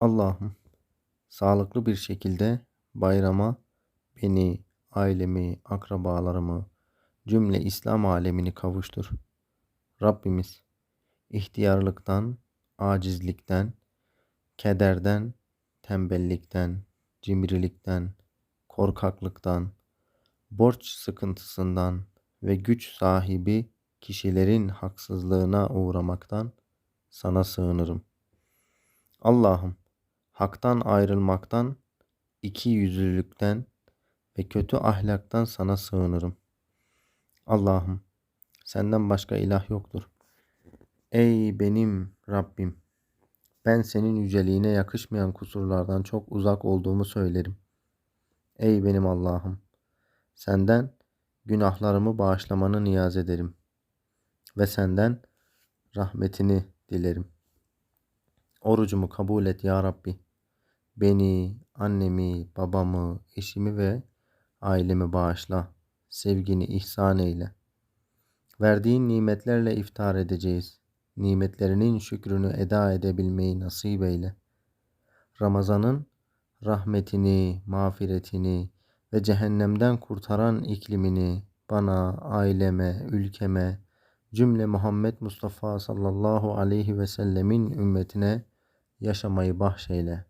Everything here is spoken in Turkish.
Allah'ım sağlıklı bir şekilde bayrama beni, ailemi, akrabalarımı, cümle İslam alemini kavuştur. Rabbimiz ihtiyarlıktan, acizlikten, kederden, tembellikten, cimrilikten, korkaklıktan, borç sıkıntısından ve güç sahibi kişilerin haksızlığına uğramaktan sana sığınırım. Allah'ım haktan ayrılmaktan, iki yüzlülükten ve kötü ahlaktan sana sığınırım. Allah'ım senden başka ilah yoktur. Ey benim Rabbim ben senin yüceliğine yakışmayan kusurlardan çok uzak olduğumu söylerim. Ey benim Allah'ım senden günahlarımı bağışlamanı niyaz ederim ve senden rahmetini dilerim. Orucumu kabul et ya Rabbi. Beni, annemi, babamı, eşimi ve ailemi bağışla. Sevgini ihsan eyle. Verdiğin nimetlerle iftar edeceğiz. Nimetlerinin şükrünü eda edebilmeyi nasip eyle. Ramazanın rahmetini, mağfiretini ve cehennemden kurtaran iklimini bana, aileme, ülkeme, cümle Muhammed Mustafa sallallahu aleyhi ve sellemin ümmetine yaşamayı bahşeyle.